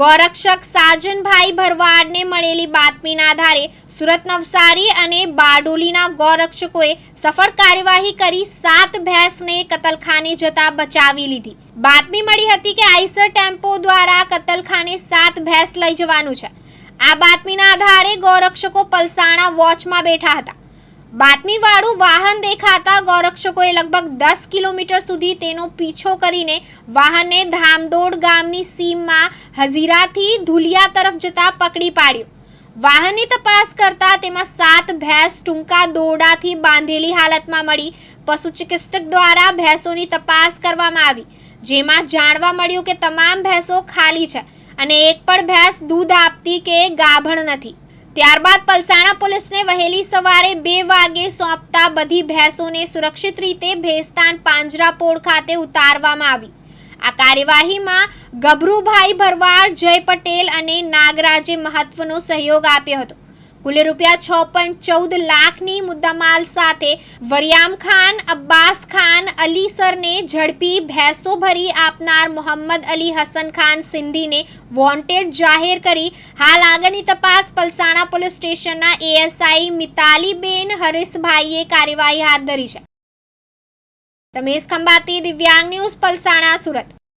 ગોરક્ષક સાજનભાઈ ભરવાડને મળેલી બાતમીના આધારે સુરત નવસારી અને બારડોલીના ગૌરક્ષકોએ સફળ કાર્યવાહી કરી સાત ભેંસને કતલખાને જતા બચાવી લીધી. બાતમી મળી હતી કે આઈસર ટેમ્પો દ્વારા કતલખાને સાત ભેંસ લઈ જવાનું છે. આ બાતમીના આધારે ગૌરક્ષકો પલસાણા વોચમાં બેઠા હતા. બાતમીવાળું વાહન દેખાતા ગૌરક્ષકોએ લગભગ દસ કિલોમીટર સુધી તેનો પીછો કરીને વાહનને ધામદોડ ગામની સીમમાં હજીરાથી ધુલિયા તરફ જતા પકડી પાડ્યો. વાહનની તપાસ કરતા તેમાં સાત ભેંસ ટૂંકા દોરડાથી બાંધેલી હાલતમાં મળી. પશુ ચિકિત્સક દ્વારા ભેંસોની તપાસ કરવામાં આવી, જેમાં જાણવા મળ્યું કે તમામ ભેંસો ખાલી છે અને એક પણ ભેંસ દૂધ આપતી કે ગાભણ નથી. ત્યારબાદ પલસાણા પોલીસને વહેલી સવારે બે વાગે સોંપતા બધી ભેંસોને સુરક્ષિત રીતે ભેસ્તાન પાંજરાપોળ ખાતે ઉતારવામાં આવી. આ કાર્યવાહીમાં ગભરુભાઈ ભરવાડ, જય પટેલ અને નાગરાજે મહત્વનો સહયોગ આપ્યો હતો. કુલ રૂપિયા છ પોઈન્ટ ચૌદ લાખની મુદ્દામાલ સાથે વરિયામ ખાન, અબ્બાસ ખાન અલીસરને ઝડપી ભેંસો ભરી આપનાર મોહમ્મદ અલી હસન ખાન સિંધીને વોન્ટેડ જાહેર કરી. હાલ આગળની તપાસ પલસાણા પોલીસ સ્ટેશનના એએસઆઈ મિતાલીબેન હરીશભાઈએ કાર્યવાહી હાથ ધરી છે. રમેશ ખંભાતી, દિવ્યાંગ ન્યૂઝ, પલસાણા, સુરત.